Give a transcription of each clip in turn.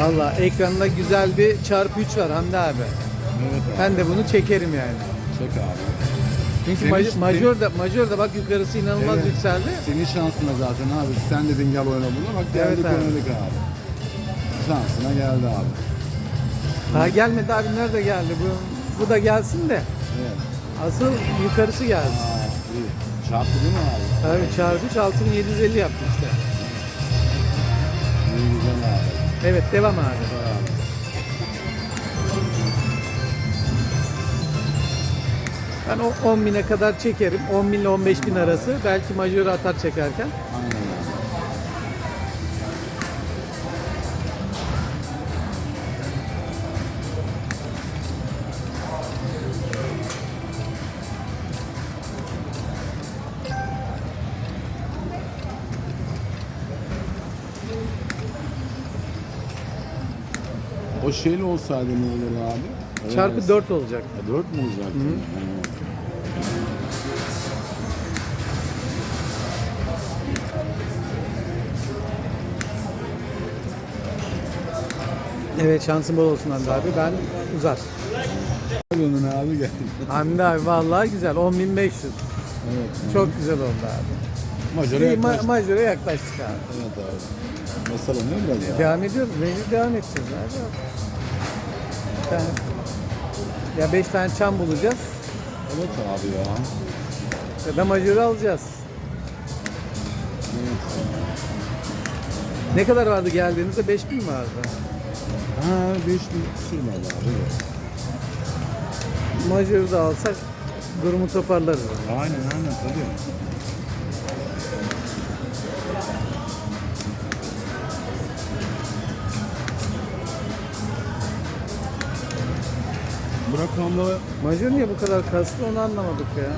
Valla ekranda güzel bir çarpı 3 var Hamdi abi. Evet abi. Ben de bunu çekerim yani. Çek abi. Çünkü Senin- maj- majör da majör da bak yukarısı inanılmaz Evet. yükseldi. Senin şansına zaten abi. Sen dedin gel oyna bunu. Bak geldik Evet abi. oynadık abi. Şansına geldi abi. Daha gelmedi abi nerede geldi bu? Bu da gelsin de Evet. asıl yukarısı geldi. Aa, iyi. Çarptı değil mi abi? Abi çarpı 3 6750 yaptı işte. Evet devam abi. Ben o 10 bine kadar çekerim. 10 bin ile 15 bin arası. Belki majörü atar çekerken. O şeyli olsaydı ne olurdu abi? Evet. Çarpı 4 olacak. Ha, Dört mü olacaktı? Evet. Evet şansın bol olsun Hamdi abi. Ben uzar. Önüne abi gel. Hamdi abi vallahi güzel. 10.500. Evet. Çok güzel oldu abi. Majör'e İyi, ma- yaklaştık. majöre yaklaştık abi. Evet abi. Masalanıyor biraz ya. Devam ediyoruz. Mecbur devam edeceğiz abi. Bir tane- ya 5 tane çam bulacağız Evet abi ya. ya da majörü alacağız. Evet. Ne kadar vardı geldiğinizde? 5000 mi vardı? Ha 5 bin sürmedi abi. Majörü de alsak durumu toparlarız. Aynen aynen tabii. Rakamda Majör niye bu kadar kastı onu anlamadık ya.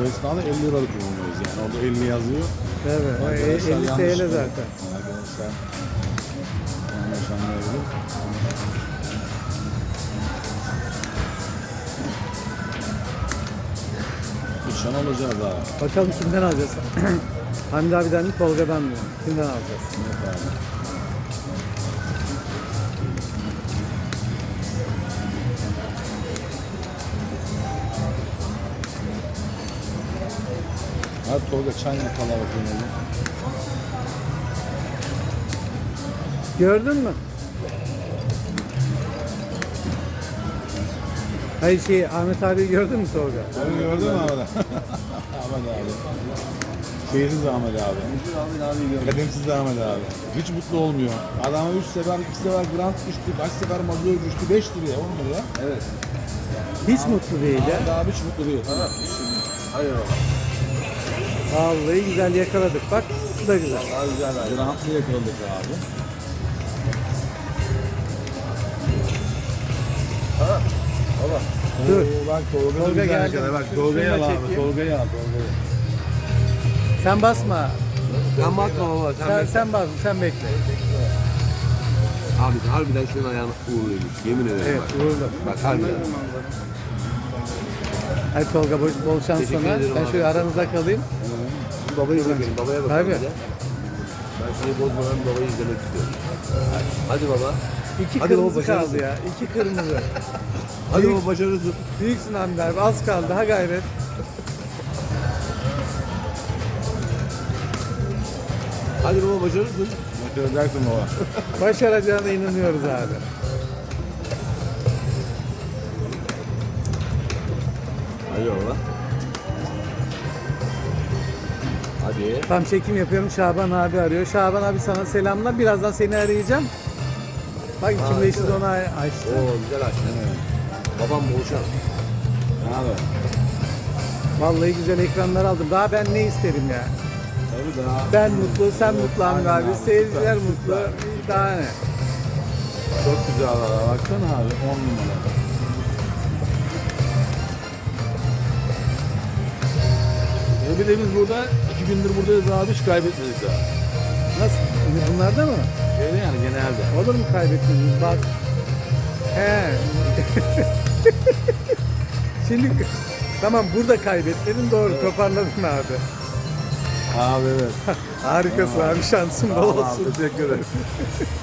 bu esnada 50 liralık kullanıyoruz yani. Orada 50 yazıyor. Evet. o e- Arkadaşlar 50 yanlış TL zaten. Arkadaşlar Nişan alacağız abi. Bakalım kimden alacağız? Hamdi abiden mi Tolga'dan mı? Kimden alacağız? Evet abi. Hadi Tolga çay bakayım oğlum. Gördün mü? Hayır şey Ahmet abi gördün mü Tolga? Onu gördün mü Ahmet abi? Ahmet abi. Şeysiz Ahmet abi. Kademsiz Ahmet abi. Hiç mutlu olmuyor. Adama 3 sefer, 2 sefer grant düştü, kaç sefer mazur düştü, 5 liraya, 10 liraya. Evet. Hiç mutlu değil ya. Ahmet abi hiç mutlu değil. Hayır Vallahi güzel yakaladık bak. Bu da güzel. Grantlı yakaladık abi. Dur. Oo, bak Tolga, Tolga geldi. Bak Tolga'yı al abi. Tolga'yı al. Tolga'yı. Sen basma. Sen bakma baba sen, Sen, bekle. sen basma. Sen bekle. Abi harbiden şunun ayağına uğurluymuş. Yemin ederim Evet bak. uğurlu. Bak harbiden. Hadi Tolga bol, bol şans Teşekkür sana. ederim Ben abi. şöyle aranızda kalayım. Babayı bırakayım. Babaya bakalım Tabii. bir seni bozmadan babayı izlemek istiyorum. Hadi baba. İki Hadi kırmızı baba, kaldı başarısın. ya. İki kırmızı. Hadi Büyük- baba başarısın. Büyüksün Hamdi abi. Az kaldı. Ha gayret. Hadi baba başarısın. Başaracaksın baba. Başaracağına inanıyoruz abi. Hadi baba. Hadi. Tam çekim yapıyorum. Şaban abi arıyor. Şaban abi sana selamlar. Birazdan seni arayacağım. Bak içimde değil mi? onu açtı. Oo güzel açtın. Babam bol şans. Abi. Vallahi güzel ekranlar aldım. Daha ben ne isterim ya? Tabii daha. Ben mutlu, sen mutlu Hamdi abi. abi, Seyirciler süper, mutlu. Daha ne? Çok güzel valla. Baksana abi 10 numara. E bir de biz burada 2 gündür buradayız abi hiç kaybetmedik daha. Nasıl? Bunlarda mı? Şeyde yani genelde. Olur mu kaybetmeniz? Bak. He. Şimdi tamam burada kaybetmedin doğru toparladın abi. Abi evet. Harikasın abi şansın bol olsun. abi teşekkür ederim.